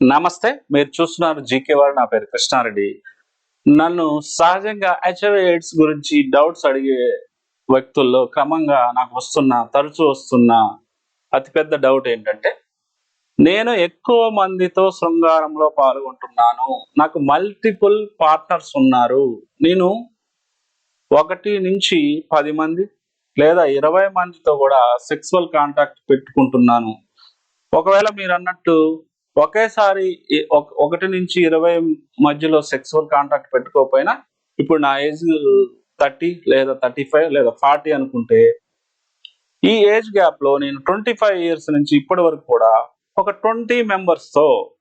నమస్తే మీరు చూస్తున్నారు జీకే వారు నా పేరు కృష్ణారెడ్డి. నన్ను సహజంగా హెచ్ఐవి ఎయిడ్స్ గురించి డౌట్స్ అడిగే వ్యక్తుల్లో క్రమంగా నాకు వస్తున్న తరచూ వస్తున్న అతిపెద్ద డౌట్ ఏంటంటే నేను ఎక్కువ మందితో శృంగారంలో పాల్గొంటున్నాను నాకు మల్టిపుల్ పార్ట్నర్స్ ఉన్నారు. నేను ఒకటి నుంచి పది మంది లేదా ఇరవై మందితో కూడా సెక్సువల్ కాంటాక్ట్ పెట్టుకుంటున్నాను. ఒకవేళ మీరు అన్నట్టు ఒకేసారి ఒక- ఒకటి నుంచి ఇరవై మధ్యలో సెక్సువల్ కాంటాక్ట్ పెట్టుకోకపోయినా ఇప్పుడు నా ఏజ్ థర్టీ లేదా థర్టీ ఫైవ్ లేదా ఫార్టీ అనుకుంటే ఈ ఏజ్ గ్యాప్లో నేను ట్వంటీ ఫైవ్ ఇయర్స్ నుంచి ఇప్పటి వరకు కూడా ఒక ట్వంటీ మెంబర్స్తో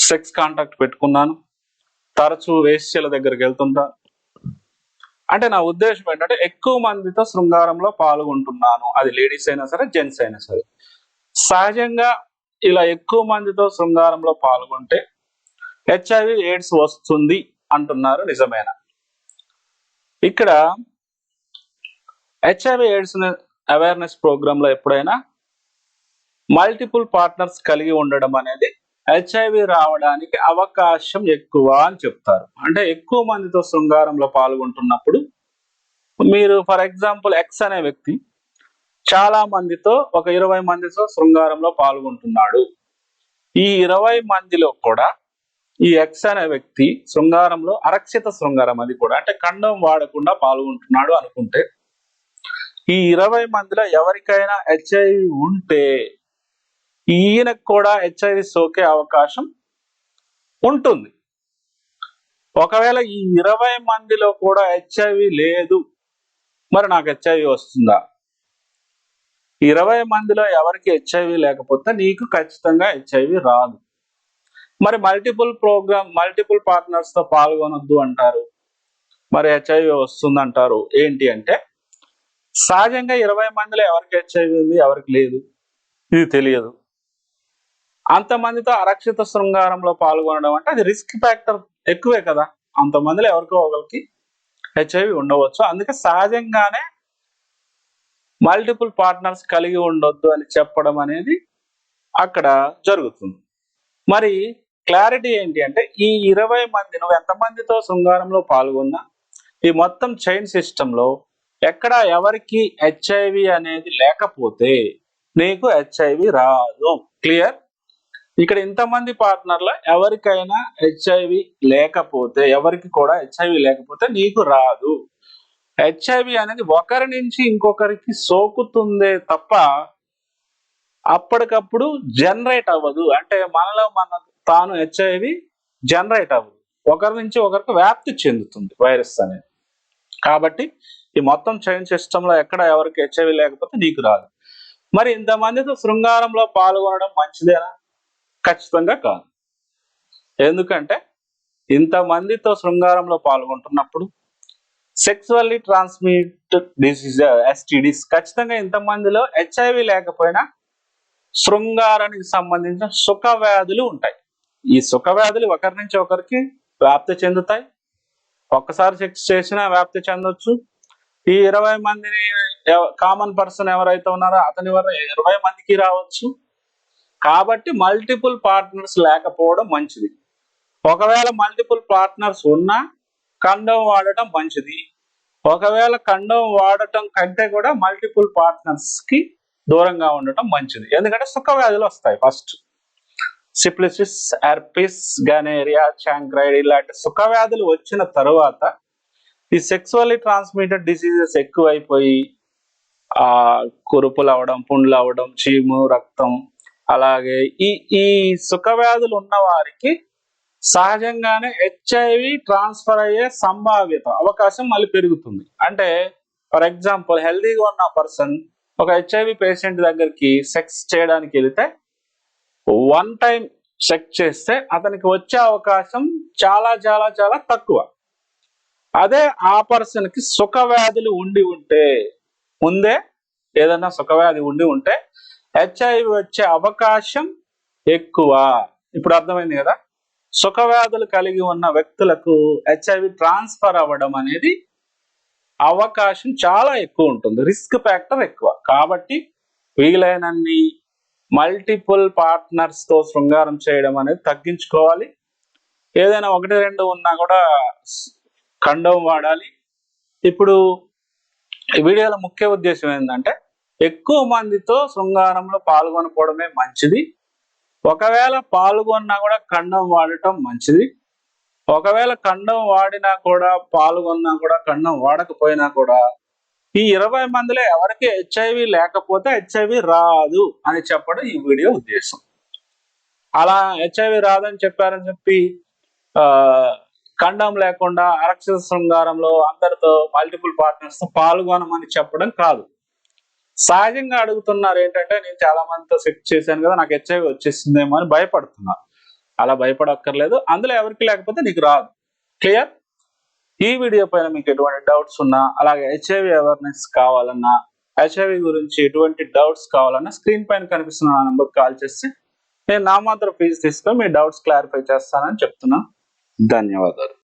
సెక్స్ కాంటాక్ట్ పెట్టుకున్నాను. తరచూ వేశ్యల దగ్గరికి వెళ్తుంటా. అంటే నా ఉద్దేశం ఏంటంటే ఎక్కువ మందితో శృంగారంలో పాల్గొంటున్నాను. అది లేడీస్ అయినా సరే జెంట్స్ అయినా సరే. సహజంగా ఇలా ఎక్కువ మందితో శృంగారంలో పాల్గొంటే హెచ్ఐవి ఎయిడ్స్ వస్తుంది అంటున్నారు నిజమేనా? ఇక్కడ హెచ్ఐవి ఎయిడ్స్ అవేర్నెస్ ప్రోగ్రాంలో ఎప్పుడైనా మల్టిపుల్ పార్ట్నర్స్ కలిగి ఉండడం అనేది హెచ్ఐవి రావడానికి అవకాశం ఎక్కువ అని చెప్తారు. అంటే ఎక్కువ మందితో శృంగారంలో పాల్గొంటున్నప్పుడు మీరు ఫర్ ఎగ్జాంపుల్ ఎక్స్ అనే వ్యక్తి చాలా మందితో ఒక ఇరవై మందితో శృంగారంలో పాల్గొంటున్నాడు. ఈ ఇరవై మందిలో కూడా ఈ ఎక్స్ అనే వ్యక్తి శృంగారంలో అరక్షిత శృంగారం అది కూడా అంటే ఖండం వాడకుండా పాల్గొంటున్నాడు అనుకుంటే ఈ ఇరవై మందిలో ఎవరికైనా హెచ్ఐవి ఉంటే ఈయనకు కూడా హెచ్ఐవి సోకే అవకాశం ఉంటుంది. ఒకవేళ ఈ ఇరవై మందిలో కూడా హెచ్ఐవి లేదు మరి నాకు హెచ్ఐవి వస్తుందా? ఇరవై మందిలో ఎవరికి హెచ్ఐవి లేకపోతే నీకు ఖచ్చితంగా హెచ్ఐవి రాదు. మరి మల్టిపుల్ ప్రోగ్రామ్ మల్టిపుల్ పార్ట్నర్స్తో పాల్గొనొద్దు అంటారు. మరి హెచ్ఐవి వస్తుంది అంటారు ఏంటి అంటే సహజంగా ఇరవై మందిలో ఎవరికి హెచ్ఐవి ఉంది ఎవరికి లేదు? ఇది తెలియదు. అంతమందితో అరక్షిత శృంగారంలో పాల్గొనడం అంటే అది రిస్క్ ఫ్యాక్టర్ ఎక్కువే కదా. అంతమందిలో ఎవరికో ఒకరికి హెచ్ఐవి ఉండవచ్చు. అందుకే సహజంగానే మల్టిపుల్ పార్ట్నర్స్ కలిగి ఉండొద్దు అని చెప్పడం అనేది అక్కడ జరుగుతుంది. మరి క్లారిటీ ఏంటి అంటే ఈ ఇరవై మంది నువ్వు ఎంతమందితో శృంగారంలో పాల్గొన్నా ఈ మొత్తం చైన్ సిస్టంలో ఎక్కడ ఎవరికి హెచ్ఐవి అనేది లేకపోతే నీకు హెచ్ఐవి రాదు. క్లియర్? ఇక్కడ ఇంతమంది పార్ట్నర్ల ఎవరికైనా హెచ్ఐవి లేకపోతే ఎవరికి కూడా హెచ్ఐవి లేకపోతే నీకు రాదు. హెచ్ఐవి అనేది ఒకరి నుంచి ఇంకొకరికి సోకుతుందే తప్ప అప్పటికప్పుడు జనరేట్ అవ్వదు. అంటే మనలో మన తాను హెచ్ఐవి జనరేట్ అవ్వదు. ఒకరి నుంచి ఒకరికి వ్యాప్తి చెందుతుంది వైరస్ అనేది. కాబట్టి ఈ మొత్తం చైన్ సిస్టంలో ఎక్కడ ఎవరికి హెచ్ఐవి లేకపోతే నీకు రాదు. మరి ఇంతమందితో శృంగారంలో పాల్గొనడం మంచిదేనా? ఖచ్చితంగా కాదు. ఎందుకంటే ఇంతమందితో శృంగారంలో పాల్గొంటున్నప్పుడు సెక్సువల్లీ ట్రాన్స్మిట్ డిసీజ్ ఎస్టిడీస్ ఖచ్చితంగా ఇంతమందిలో హెచ్ఐవి లేకపోయినా శృంగారానికి సంబంధించిన సుఖ వ్యాధులు ఉంటాయి. ఈ సుఖ వ్యాధులు ఒకరి నుంచి ఒకరికి వ్యాప్తి చెందుతాయి. ఒక్కసారి సెక్స్ చేసినా వ్యాప్తి చెందొచ్చు. ఈ ఇరవై మందిని కామన్ పర్సన్ ఎవరైతే ఉన్నారో అతని వల్ల ఇరవై మందికి రావచ్చు. కాబట్టి మల్టిపుల్ పార్ట్నర్స్ లేకపోవడం మంచిది. ఒకవేళ మల్టిపుల్ పార్ట్నర్స్ ఉన్నా కండం వాడటం మంచిది. ఒకవేళ కండం వాడటం కంటే కూడా మల్టిపుల్ పార్ట్నర్స్కి దూరంగా ఉండటం మంచిది. ఎందుకంటే సుఖ వ్యాధులు వస్తాయి ఫస్ట్ సిప్లిసిస్ ఎర్పిస్ గనేరియా చాంక్రైడ్ ఇలాంటి సుఖ వ్యాధులు వచ్చిన తర్వాత ఈ సెక్సువల్లీ ట్రాన్స్మిటెడ్ డిసీజెస్ ఎక్కువైపోయి ఆ కురుపులు అవడం పుండ్లు అవడం చీము రక్తం అలాగే ఈ ఈ సుఖ వ్యాధులు ఉన్న వారికి సహజంగానే హెచ్ఐవి ట్రాన్స్ఫర్ అయ్యే సంభావ్యత అవకాశం మళ్ళీ పెరుగుతుంది. అంటే ఫర్ ఎగ్జాంపుల్ హెల్దీగా ఉన్న పర్సన్ ఒక హెచ్ఐవి పేషెంట్ దగ్గరికి సెక్స్ చేయడానికి వెళితే వన్ టైం చెక్ చేస్తే అతనికి వచ్చే అవకాశం చాలా చాలా చాలా తక్కువ. అదే ఆ పర్సన్కి సుఖవ్యాధులు సుఖ వ్యాధులు ఉండి ఉంటే ముందే ఏదైనా సుఖ వ్యాధి ఉండి ఉంటే హెచ్ఐవి వచ్చే అవకాశం ఎక్కువ. ఇప్పుడు అర్థమైంది కదా? సుఖవ్యాధులు కలిగి ఉన్న వ్యక్తులకు హెచ్ఐవి ట్రాన్స్ఫర్ అవ్వడం అనేది అవకాశం చాలా ఎక్కువ ఉంటుంది. రిస్క్ ఫ్యాక్టర్ ఎక్కువ. కాబట్టి వీలైనన్ని మల్టిపుల్ పార్ట్నర్స్తో శృంగారం చేయడం అనేది తగ్గించుకోవాలి. ఏదైనా ఒకటి రెండు ఉన్నా కూడా కండం వాడాలి. ఇప్పుడు ఈ వీడియోలో ముఖ్య ఉద్దేశం ఏంటంటే ఎక్కువ మందితో శృంగారంలో పాల్గొనకపోవడమే మంచిది. ఒకవేళ పాల్గొన్నా కూడా ఖండం వాడటం మంచిది. ఒకవేళ ఖండం వాడినా కూడా పాల్గొన్నా కూడా ఖండం వాడకపోయినా కూడా ఈ ఇరవై మందిలో ఎవరికి హెచ్ఐవి లేకపోతే హెచ్ఐవి రాదు అని చెప్పడం ఈ వీడియో ఉద్దేశం. అలా హెచ్ఐవి రాదని చెప్పారని చెప్పి ఖండం లేకుండా అరక్ష శృంగారంలో అందరితో మల్టిపుల్ పార్ట్నర్స్తో పాల్గొనమని చెప్పడం కాదు. సహజంగా అడుగుతున్నారు ఏంటంటే నేను చాలా మందితో సెట్ చేశాను కదా నాకు హెచ్ఐవి వచ్చేసిందేమో అని భయపడుతున్నారు అలా భయపడక్కర్లేదు. అందులో ఎవరికి లేకపోతే నీకు రాదు. క్లియర్ ఈ వీడియో పైన మీకు ఎటువంటి డౌట్స్ ఉన్నా అలాగే హెచ్ఐవి అవేర్నెస్ కావాలన్నా హెచ్ఐవి గురించి ఎటువంటి డౌట్స్ కావాలన్నా స్క్రీన్ పైన కనిపిస్తున్న నా నెంబర్కి కాల్ చేస్తే నేను నా మాత్రం ఫీజు తీసుకొని మీ డౌట్స్ క్లారిఫై చేస్తానని చెప్తున్నాను ధన్యవాదాలు.